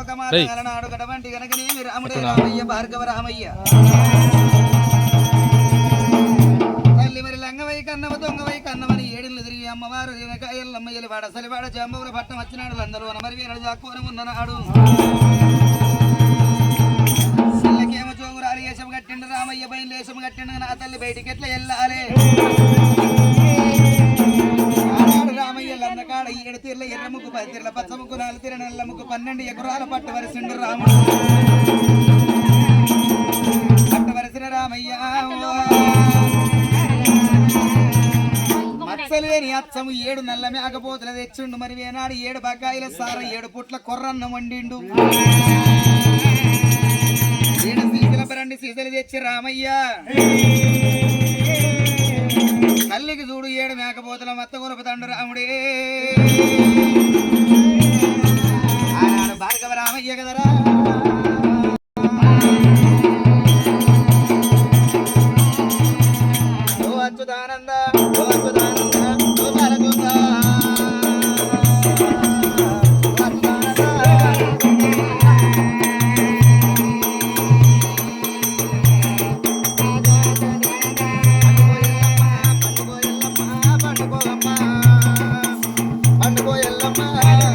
జర్ర ప్రశాంత్. రేయ్. రామయ్య భార్గవ రామయ్య తల్లి మరి లంగవై కన్నవ దొంగవై కన్నమని ఏడిళ్ళు తిరిగి అమ్మవారు ఎల్లమ్మయ్యలు వాడ సలివాడ జాంబవుల పట్టం వచ్చినాడు లందరూ మరి వీరడు జాక్కుని ఉన్ననాడు సిల్లకేమో జోగురాలు వేషం కట్టిండు రామయ్య బయలు వేషం కట్టిండు నా తల్లి బయటికి ఎట్లా వెళ్ళాలి ముగ్గు పది పచ్చ ముగ్గు నాలుగు తీర నల్ల ముగ్గు పన్నెండు ఎకరాల పట్టు వరిసిండు రాముడు. పట్టు వరిసిన రామయ్య. మత్సలేని అచ్చము ఏడు నల్ల మేకపోతులు తెచ్చిండు. మరి వేనాడు ఏడు బకాయిల సార ఏడు పుట్ల కొర్రన్న వండిండు. ఏడు సీసల బరండి సీసలు తెచ్చి రామయ్య. తల్లికి చూడు ఏడు మేకపోతుల మత్త కొరప తండ్రి రాముడే. எல்லம்மா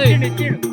进对进。